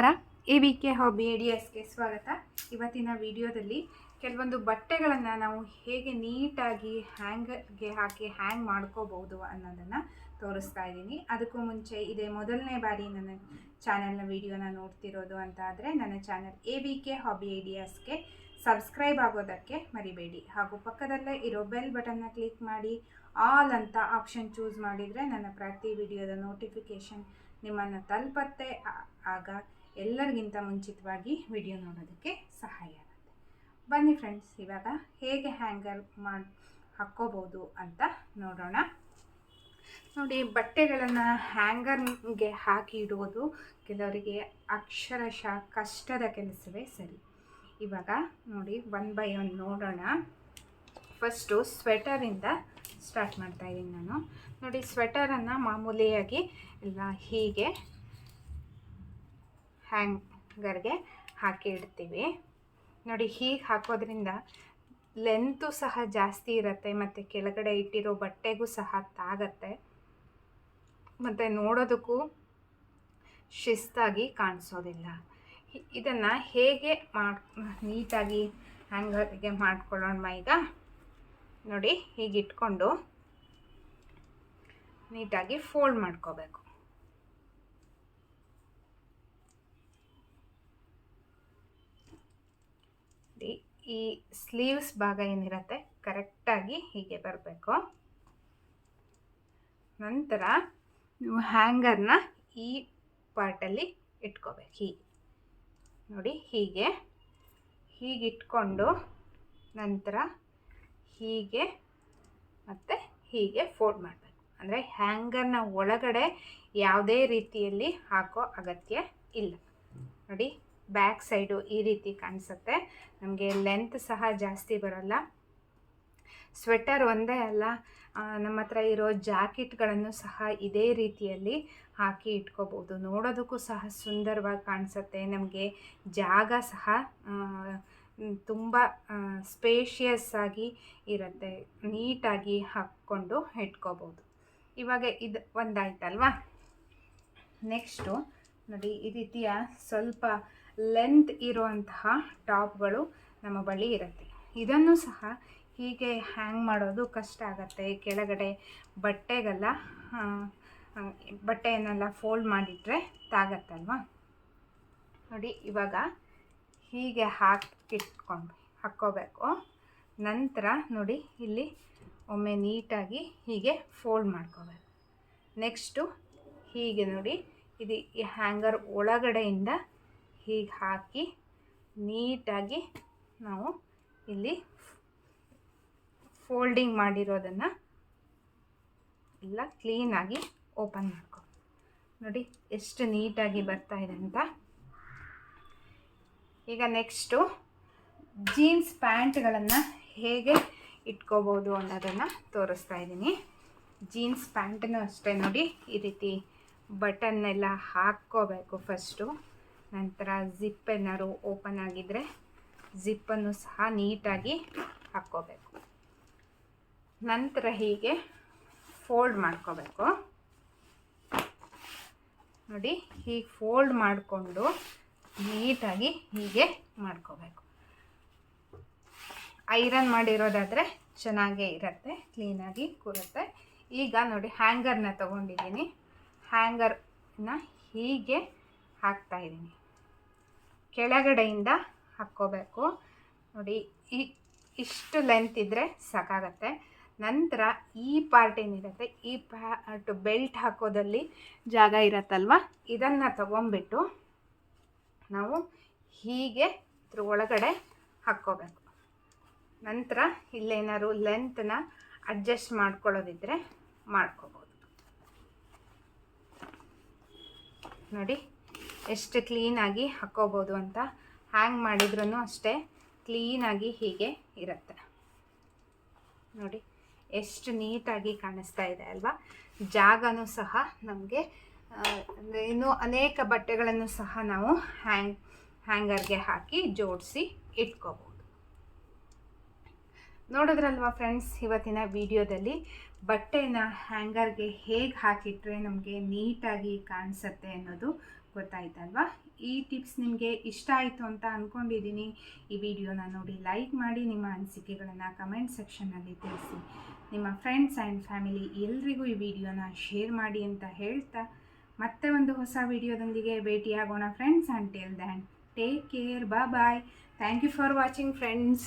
ನಮಸ್ಕಾರ. A V K hobby A D ಎಸ್ಗೆ ಸ್ವಾಗತ. ಇವತ್ತಿನ ವಿಡಿಯೋದಲ್ಲಿ ಕೆಲವೊಂದು ಬಟ್ಟೆಗಳನ್ನು ನಾವು ಹೇಗೆ ನೀಟಾಗಿ ಹ್ಯಾಂಗರ್ಗೆ ಹಾಕಿ ಹ್ಯಾಂಗ್ ಮಾಡ್ಕೋಬಹುದು ಅನ್ನೋದನ್ನು ತೋರಿಸ್ತಾ ಇದ್ದೀನಿ. ಅದಕ್ಕೂ ಮುಂಚೆ ಇದೇ ಮೊದಲನೇ ಬಾರಿ ನನ್ನ ಚಾನಲ್ನ ವಿಡಿಯೋನ ನೋಡ್ತಿರೋದು ಅಂತ ಆದರೆ ನನ್ನ channel A V K hobby A D ಎಸ್ಗೆ ಸಬ್ಸ್ಕ್ರೈಬ್ ಆಗೋದಕ್ಕೆ ಮರಿಬೇಡಿ. ಹಾಗೂ ಪಕ್ಕದಲ್ಲೇ ಇರೋ ಬೆಲ್ ಬಟನ್ನ ಕ್ಲಿಕ್ ಮಾಡಿ, ಆಲ್ ಅಂತ ಆಪ್ಷನ್ ಚೂಸ್ ಮಾಡಿದರೆ ನನ್ನ ಪ್ರತಿ ವಿಡಿಯೋದ ನೋಟಿಫಿಕೇಷನ್ ನಿಮ್ಮನ್ನು ತಲುಪತ್ತೆ. ಆಗ ಎಲ್ಲರಿಗಿಂತ ಮುಂಚಿತವಾಗಿ ವಿಡಿಯೋ ನೋಡೋದಕ್ಕೆ ಸಹಾಯ ಆಗುತ್ತೆ. ಬನ್ನಿ ಫ್ರೆಂಡ್ಸ್ ಇವಾಗ ಹೇಗೆ ಹ್ಯಾಂಗರ್ ಮಾಡಿ, ಹಾಕ್ಕೋಬೋದು ಅಂತ ನೋಡೋಣ. ನೋಡಿ, ಬಟ್ಟೆಗಳನ್ನು ಹ್ಯಾಂಗರ್ಗೆ ಹಾಕಿ ಇಡುವುದು ಕೆಲವರಿಗೆ ಅಕ್ಷರಶಃ ಕಷ್ಟದ ಕೆಲಸವೇ ಸರಿ. ಇವಾಗ ನೋಡಿ ಒನ್ ಬೈ ಒನ್ ನೋಡೋಣ. ಫಸ್ಟು ಸ್ವೆಟರಿಂದ ಸ್ಟಾರ್ಟ್ ಮಾಡ್ತಾಯಿದ್ದೀನಿ ನಾನು. ನೋಡಿ ಸ್ವೆಟರನ್ನು ಮಾಮೂಲಿಯಾಗಿ ಎಲ್ಲ ಹೀಗೆ ಹ್ಯಾಂಗರ್ಗೆ ಹಾಕಿ ಇಡ್ತೀವಿ ನೋಡಿ ಹೀಗೆ ಹಾಕೋದ್ರಿಂದ ಲೆಂತು ಸಹ ಜಾಸ್ತಿ ಇರುತ್ತೆ, ಮತ್ತು ಕೆಳಗಡೆ ಇಟ್ಟಿರೋ ಬಟ್ಟೆಗೂ ಸಹ ತಾಗತ್ತೆ. ಮತ್ತು ನೋಡೋದಕ್ಕೂ ಶಿಸ್ತಾಗಿ ಕಾಣಿಸೋದಿಲ್ಲ. ಇದನ್ನು ಹೇಗೆ ಮಾಡ್, ನೀಟಾಗಿ ಹ್ಯಾಂಗರ್ಗೆ ಮಾಡ್ಕೊಳ್ಳೋಣ ಈಗ. ನೋಡಿ ಹೀಗೆ ಇಟ್ಕೊಂಡು ನೀಟಾಗಿ ಫೋಲ್ಡ್ ಮಾಡ್ಕೋಬೇಕು ನೋಡಿ, ಈ ಸ್ಲೀವ್ಸ್ ಭಾಗ ಏನಿರುತ್ತೆ ಕರೆಕ್ಟಾಗಿ ಹೀಗೆ ಬರಬೇಕು. ನಂತರ ನೀವು ಹ್ಯಾಂಗರ್ನ ಈ ಪಾರ್ಟಲ್ಲಿ ಇಟ್ಕೋಬೇಕು. ಹೀಗೆ ನೋಡಿ ಹೀಗೆ ಹೀಗೆ ಇಟ್ಕೊಂಡು ನಂತರ ಹೀಗೆ ಮತ್ತು ಹೀಗೆ ಫೋಲ್ಡ್ ಮಾಡಬೇಕು. ಅಂದರೆ ಹ್ಯಾಂಗರ್ನ ಒಳಗಡೆ ಯಾವುದೇ ರೀತಿಯಲ್ಲಿ ಹಾಕೋ ಅಗತ್ಯ ಇಲ್ಲ. ನೋಡಿ ಬ್ಯಾಕ್ ಸೈಡು ಈ ರೀತಿ ಕಾಣಿಸುತ್ತೆ. ನಮಗೆ ಲೆಂತ್ ಸಹ ಜಾಸ್ತಿ ಬರೋಲ್ಲ. ಸ್ವೆಟರ್ ಒಂದೇ ಅಲ್ಲ ನಮ್ಮ ಹತ್ರ ಇರೋ ಜಾಕೆಟ್ಗಳನ್ನು ಸಹ ಇದೇ ರೀತಿಯಲ್ಲಿ ಹಾಕಿ ಇಟ್ಕೋಬೋದು. ನೋಡೋದಕ್ಕೂ ಸಹ ಸುಂದರವಾಗಿ ಕಾಣಿಸುತ್ತೆ. ನಮಗೆ ಜಾಗ ಸಹ ತುಂಬ ಸ್ಪೇಷಿಯಸ್ ಆಗಿ ಇರುತ್ತೆ. ನೀಟಾಗಿ ಹಾಕ್ಕೊಂಡು ಇಟ್ಕೋಬೋದು. ಇವಾಗ ಇದು ಒಂದಾಯ್ತಲ್ವಾ? ನೆಕ್ಸ್ಟು ನೋಡಿ, ಈ ರೀತಿಯ ಸ್ವಲ್ಪ ಲೆಂತ್ ಇರುವಂತಹ ಟಾಪ್ಗಳು ನಮ್ಮ ಬಳಿ ಇರುತ್ತೆ. ಇದನ್ನು ಸಹ ಹೀಗೆ ಹ್ಯಾಂಗ್ ಮಾಡೋದು ಕಷ್ಟ ಆಗುತ್ತೆ. ಕೆಳಗಡೆ ಬಟ್ಟೆಗೆಲ್ಲ ಬಟ್ಟೆಯನ್ನೆಲ್ಲ ಫೋಲ್ಡ್ ಮಾಡಿಟ್ರೆ ತಾಗತ್ತಲ್ವಾ? ನೋಡಿ, ಇವಾಗ ಹೀಗೆ ಹಾಕಿಟ್ಕೊಂಡು ಹಾಕ್ಕೋಬೇಕು. ನಂತರ ನೋಡಿ, ಇಲ್ಲಿ ಒಮ್ಮೆ ನೀಟಾಗಿ ಹೀಗೆ ಫೋಲ್ಡ್ ಮಾಡ್ಕೋಬೇಕು. ನೆಕ್ಸ್ಟು ಹೀಗೆ ನೋಡಿ ಇದು ಈ ಹ್ಯಾಂಗರ್ ಒಳಗಡೆಯಿಂದ ಹೀಗೆ ಹಾಕಿ ನೀಟಾಗಿ ನಾವು ಇಲ್ಲಿ ಫೋಲ್ಡಿಂಗ್ ಮಾಡಿರೋದನ್ನು ಎಲ್ಲ ಕ್ಲೀನಾಗಿ ಓಪನ್ ಮಾಡ್ಕೊ ನೋಡಿ ಎಷ್ಟು ನೀಟಾಗಿ ಬರ್ತಾ ಇದೆ ಅಂತ. ಈಗ ನೆಕ್ಸ್ಟು ಜೀನ್ಸ್ ಪ್ಯಾಂಟ್ಗಳನ್ನು ಹೇಗೆ ಇಟ್ಕೋಬೋದು ಅನ್ನೋದನ್ನು ತೋರಿಸ್ತಾ ಇದ್ದೀನಿ. ಜೀನ್ಸ್ ಪ್ಯಾಂಟನ್ನು ಅಷ್ಟೇ ನೋಡಿ ಈ ರೀತಿ ಬಟನ್ನೆಲ್ಲ ಹಾಕ್ಕೋಬೇಕು ಫಸ್ಟು. ನಂತರ ಜಿಪ್ ಏನಾದ್ರು ಓಪನ್ ಆಗಿದ್ದರೆ ಜಿಪ್ಪನ್ನು ಸಹ ನೀಟಾಗಿ ಹಾಕ್ಕೋಬೇಕು. ನಂತರ ಹೀಗೆ ಫೋಲ್ಡ್ ಮಾಡ್ಕೋಬೇಕು. ನೋಡಿ, ಹೀಗೆ ಫೋಲ್ಡ್ ಮಾಡಿಕೊಂಡು ನೀಟಾಗಿ ಹೀಗೆ ಮಾಡ್ಕೋಬೇಕು. ಐರನ್ ಮಾಡಿರೋದಾದರೆ ಚೆನ್ನಾಗೇ ಇರುತ್ತೆ, ಕ್ಲೀನಾಗಿ ಕೂರುತ್ತೆ. ಈಗ ನೋಡಿ ಹ್ಯಾಂಗರ್ನ ತೊಗೊಂಡಿದ್ದೀನಿ. ಹ್ಯಾಂಗರ್ನ ಹೀಗೆ ಹಾಕ್ತಾ ಇದ್ದೀನಿ. ಕೆಳಗಡೆಯಿಂದ ಹಾಕ್ಕೋಬೇಕು. ನೋಡಿ, ಈ ಇಷ್ಟು ಲೆಂತ್ ಇದ್ದರೆ ಸಾಕಾಗತ್ತೆ. ನಂತರ ಈ ಪಾರ್ಟ್ ಏನಿರುತ್ತೆ, ಈ ಪಾರ್ಟ್ ಬೆಲ್ಟ್ ಹಾಕೋದಲ್ಲಿ ಜಾಗ ಇರತ್ತಲ್ವ? ಇದನ್ನು ತಗೊಂಬಿಟ್ಟು ನಾವು ಹೀಗೆ ಇದ್ರ ಒಳಗಡೆ ಹಾಕ್ಕೋಬೇಕು. ನಂತರ ಇಲ್ಲೇನಾದ್ರು ಲೆಂತ್ನ ಅಡ್ಜಸ್ಟ್ ಮಾಡ್ಕೊಳ್ಳೋದಿದ್ರೆ ಮಾಡ್ಕೋಬೋದು. ನೋಡಿ, ಎಷ್ಟು ಕ್ಲೀನಾಗಿ ಹಾಕ್ಕೋಬೋದು ಅಂತ. ಹ್ಯಾಂಗ್ ಮಾಡಿದ್ರೂ ಅಷ್ಟೇ ಕ್ಲೀನಾಗಿ ಹೀಗೆ ಇರುತ್ತೆ. ನೋಡಿ, ಎಷ್ಟು ನೀಟಾಗಿ ಕಾಣಿಸ್ತಾ ಇದೆ ಅಲ್ವಾ? ಜಾಗನೂ ಸಹ ನಮಗೆ ಇನ್ನೂ ಅನೇಕ ಬಟ್ಟೆಗಳನ್ನು ಸಹ ನಾವು ಹ್ಯಾಂಗ್, ಹ್ಯಾಂಗರ್ಗೆ ಹಾಕಿ ಜೋಡಿಸಿ ಇಟ್ಕೋಬೋದು. ನೋಡಿದ್ರಲ್ವಾ ಫ್ರೆಂಡ್ಸ್ ಇವತ್ತಿನ ವಿಡಿಯೋದಲ್ಲಿ ಬಟ್ಟೆನ ಹ್ಯಾಂಗರ್ಗೆ ಹೇಗೆ ಹಾಕಿಟ್ರೆ ನಮಗೆ ನೀಟಾಗಿ ಕಾಣಿಸುತ್ತೆ ಅನ್ನೋದು ಗೊತ್ತಾಯ್ತಲ್ವಾ? ಈ ಟಿಪ್ಸ್ ನಿಮಗೆ ಇಷ್ಟ ಆಯಿತು ಅಂತ ಅಂದ್ಕೊಂಡಿದ್ದೀನಿ ಈ ವಿಡಿಯೋನ ನೋಡಿ ಲೈಕ್ ಮಾಡಿ, ನಿಮ್ಮ ಅನಿಸಿಕೆಗಳನ್ನು ಕಮೆಂಟ್ ಸೆಕ್ಷನ್ನಲ್ಲಿ ತಿಳಿಸಿ. ನಿಮ್ಮ ಫ್ರೆಂಡ್ಸ್ ಆ್ಯಂಡ್ ಫ್ಯಾಮಿಲಿ ಎಲ್ರಿಗೂ ಈ ವಿಡಿಯೋನ ಶೇರ್ ಮಾಡಿ ಅಂತ ಹೇಳ್ತಾ ಮತ್ತೆ ಒಂದು ಹೊಸ ವಿಡಿಯೋದೊಂದಿಗೆ ಭೇಟಿಯಾಗೋಣ friends and till then take care bye bye thank you for watching friends